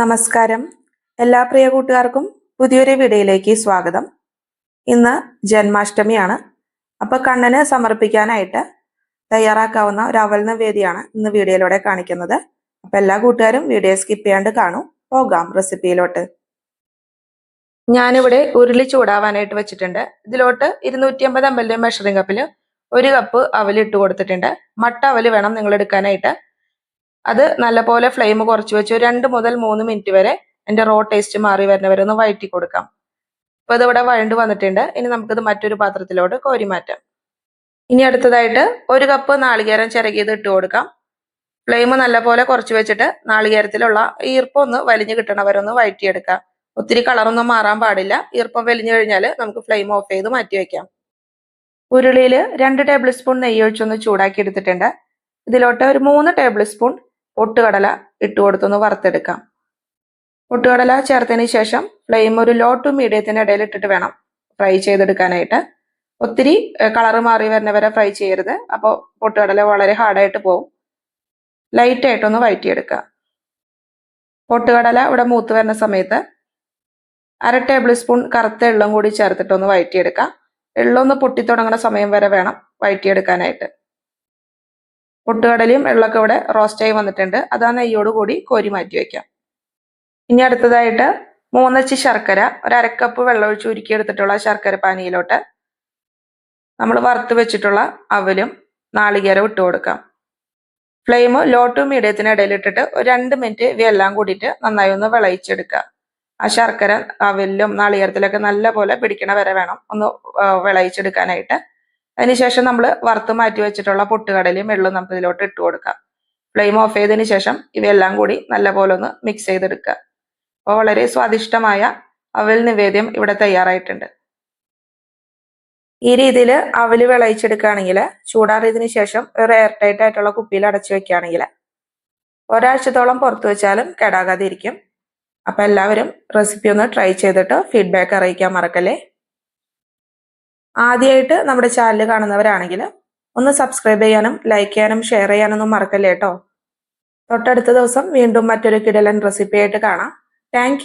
നമസ്കാരം. എല്ലാ പ്രിയ കൂട്ടുകാർക്കും പുതിയൊരു വീഡിയോയിലേക്ക് സ്വാഗതം. ഇന്ന് ജന്മാഷ്ടമിയാണ്. അപ്പൊ കണ്ണന് സമർപ്പിക്കാനായിട്ട് തയ്യാറാക്കാവുന്ന ഒരു അവൽ നിവേദിയാണ് ഇന്ന് വീഡിയോയിലൂടെ കാണിക്കുന്നത്. അപ്പൊ എല്ലാ കൂട്ടുകാരും വീഡിയോ സ്കിപ്പ് ചെയ്യാണ്ട് കാണും. പോകാം റെസിപ്പിയിലോട്ട്. ഞാനിവിടെ ഉരുളി ചൂടാവാനായിട്ട് വെച്ചിട്ടുണ്ട്. ഇതിലോട്ട് ഇരുന്നൂറ്റി അമ്പത് എം എൽ മെഷറിംഗ് കപ്പിൽ ഒരു കപ്പ് അവൽ ഇട്ട് കൊടുത്തിട്ടുണ്ട്. മട്ട അവൽ വേണം നിങ്ങൾ എടുക്കാനായിട്ട്. അത് നല്ലപോലെ ഫ്ലെയിം കുറച്ച് വെച്ച് രണ്ട് മുതൽ മൂന്ന് മിനിറ്റ് വരെ എന്റെ റോ ടേസ്റ്റ് മാറി വരുന്ന വരെ ഒന്ന് വഴറ്റി കൊടുക്കാം. അപ്പൊ ഇതിവിടെ വഴണ്ട് വന്നിട്ടുണ്ട്. ഇനി നമുക്കിത് മറ്റൊരു പാത്രത്തിലോട്ട് കോരി മാറ്റാം. ഇനി അടുത്തതായിട്ട് ഒരു കപ്പ് നാളികേരം ചിരകിയത് ഇട്ട് കൊടുക്കാം. ഫ്ലെയിം നല്ലപോലെ കുറച്ച് വെച്ചിട്ട് നാളികേരത്തിലുള്ള ഈർപ്പം ഒന്ന് വലിഞ്ഞു കിട്ടണ വരെ ഒന്ന് വഴറ്റിയെടുക്കാം. ഒത്തിരി കളറൊന്നും മാറാൻ പാടില്ല. ഈർപ്പം വലിഞ്ഞു കഴിഞ്ഞാൽ നമുക്ക് ഫ്ലെയിം ഓഫ് ചെയ്ത് മാറ്റി വയ്ക്കാം ഉരുളിയിൽ രണ്ട് ടേബിൾ സ്പൂൺ നെയ്യ് ഒഴിച്ചൊന്ന് ചൂടാക്കി എടുത്തിട്ടുണ്ട്. ഇതിലോട്ട് ഒരു മൂന്ന് ടേബിൾ സ്പൂൺ പൊട്ടുകടല ഇട്ട് കൊടുത്തൊന്ന് വറുത്തെടുക്കാം. ഒട്ടുകടല ചേർത്തതിന് ശേഷം ഫ്ലെയിം ഒരു ലോ ടു മീഡിയത്തിന്റെ ഇടയിൽ ഇട്ടിട്ട് വേണം ഫ്രൈ ചെയ്തെടുക്കാനായിട്ട്. ഒത്തിരി കളറ് മാറി വരുന്ന വരെ ഫ്രൈ ചെയ്യരുത്. അപ്പോൾ പൊട്ടുകടല വളരെ ഹാർഡായിട്ട് പോകും ലൈറ്റായിട്ടൊന്ന് വഴറ്റിയെടുക്കുക പൊട്ടുകടല ഇവിടെ മൂത്ത് വരുന്ന സമയത്ത് അര ടേബിൾ സ്പൂൺ കറുത്ത എള്ളും കൂടി ചേർത്തിട്ടൊന്ന് വഴറ്റിയെടുക്കുക എള്ളൊന്ന് പൊട്ടിത്തുടങ്ങുന്ന സമയം വരെ വേണം വഴറ്റിയെടുക്കാനായിട്ട്. പൊട്ടുകടലയും വെള്ളമൊക്കെ ഇവിടെ റോസ്റ്റായി വന്നിട്ടുണ്ട്. അത് നെയ്യോട് കൂടി കോരി മാറ്റി വെക്കാം ഇനി അടുത്തതായിട്ട് മൂന്നച്ചി ശർക്കര ഒരു അരക്കപ്പ് വെള്ളമൊഴിച്ച് ഉരുക്കി എടുത്തിട്ടുള്ള ശർക്കര പാനിയിലോട്ട് നമ്മൾ വറുത്ത് വെച്ചിട്ടുള്ള അവലും നാളികേരം ഇട്ട് കൊടുക്കാം. ഫ്ലെയിം ലോ ടു മീഡിയത്തിന് ഇടയിലിട്ടിട്ട് ഒരു രണ്ട് മിനിറ്റ് ഇവയെല്ലാം കൂടിയിട്ട് നന്നായി ഒന്ന് വിളയിച്ചെടുക്കുക. ആ ശർക്കര അവലിലും നാളികേരത്തിലൊക്കെ നല്ല പോലെ പിടിക്കണ വരെ വേണം ഒന്ന് വിളയിച്ചെടുക്കാനായിട്ട്. അതിനുശേഷം നമ്മൾ വറുത്ത് മാറ്റി വെച്ചിട്ടുള്ള പൊട്ടുകടലയും വെള്ളവും നമുക്ക് ഇതിലോട്ട് ഇട്ട് കൊടുക്കാം. ഫ്ലെയിം ഓഫ് ചെയ്തതിന് ശേഷം ഇവയെല്ലാം കൂടി നല്ലപോലെ ഒന്ന് മിക്സ് ചെയ്തെടുക്കുക. അപ്പോൾ വളരെ സ്വാദിഷ്ടമായ അവൽ നിവേദ്യം ഇവിടെ തയ്യാറായിട്ടുണ്ട്. ഈ രീതിയിൽ അവൽ വിളയിച്ചെടുക്കുകയാണെങ്കിൽ ചൂടാറിയതിന് ശേഷം ഒരു എയർ ടൈറ്റ് ആയിട്ടുള്ള കുപ്പിയിൽ അടച്ചു വെക്കുകയാണെങ്കിൽ ഒരാഴ്ചത്തോളം പുറത്തു വെച്ചാലും കേടാകാതെ ഇരിക്കും. അപ്പം എല്ലാവരും റെസിപ്പി ഒന്ന് ട്രൈ ചെയ്തിട്ട് ഫീഡ്ബാക്ക് അറിയിക്കാൻ മറക്കല്ലേ? ആദ്യമായിട്ട് നമ്മുടെ ചാനൽ കാണുന്നവരാണെങ്കിൽ ഒന്ന് സബ്സ്ക്രൈബ് ചെയ്യാനും ലൈക്ക് ചെയ്യാനും ഷെയർ ചെയ്യാനൊന്നും മറക്കല്ലേ കേട്ടോ തൊട്ടടുത്ത ദിവസം വീണ്ടും മറ്റൊരു കിടലൻ റെസിപ്പിയായിട്ട് കാണാം. താങ്ക്